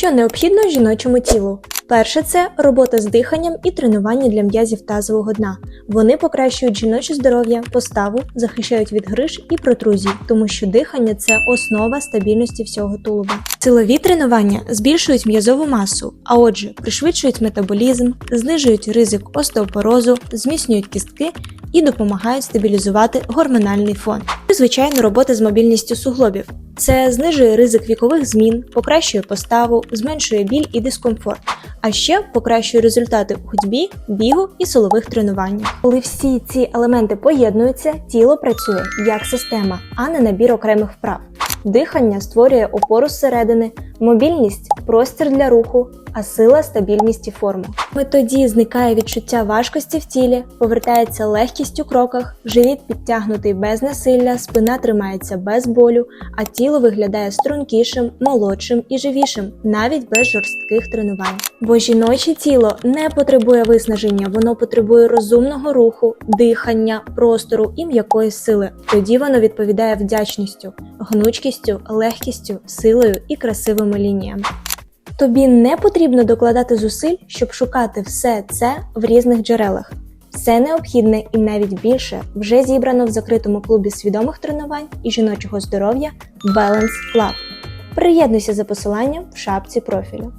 Що необхідно жіночому тілу? Перше це робота з диханням і тренування для м'язів тазового дна. Вони покращують жіноче здоров'я, поставу, захищають від гриж і протрузій, тому що дихання це основа стабільності всього тулуба. Силові тренування збільшують м'язову масу, а отже, пришвидшують метаболізм, знижують ризик остеопорозу, зміцнюють кістки і допомагають стабілізувати гормональний фон. І, звичайно, робота з мобільністю суглобів. Це знижує ризик вікових змін, покращує поставу, зменшує біль і дискомфорт, а ще покращує результати у ходьбі, бігу і силових тренуваннях. Коли всі ці елементи поєднуються, тіло працює як система, а не набір окремих вправ. Дихання створює опору зсередини, мобільність простір для руху, а сила стабільність і форму. І тоді зникає відчуття важкості в тілі, повертається легкість у кроках, живіт підтягнутий без насилля, спина тримається без болю, а тіло виглядає стрункішим, молодшим і живішим, навіть без жорстких тренувань. Бо жіноче тіло не потребує виснаження, воно потребує розумного руху, дихання, простору і м'якої сили. Тоді воно відповідає вдячністю, гнучкістю, легкістю, силою і красивими лініями. Тобі не потрібно докладати зусиль, щоб шукати все це в різних джерелах. Все необхідне і навіть більше вже зібрано в закритому клубі свідомих тренувань і жіночого здоров'я Balance Club. Приєднуйся за посиланням в шапці профілю.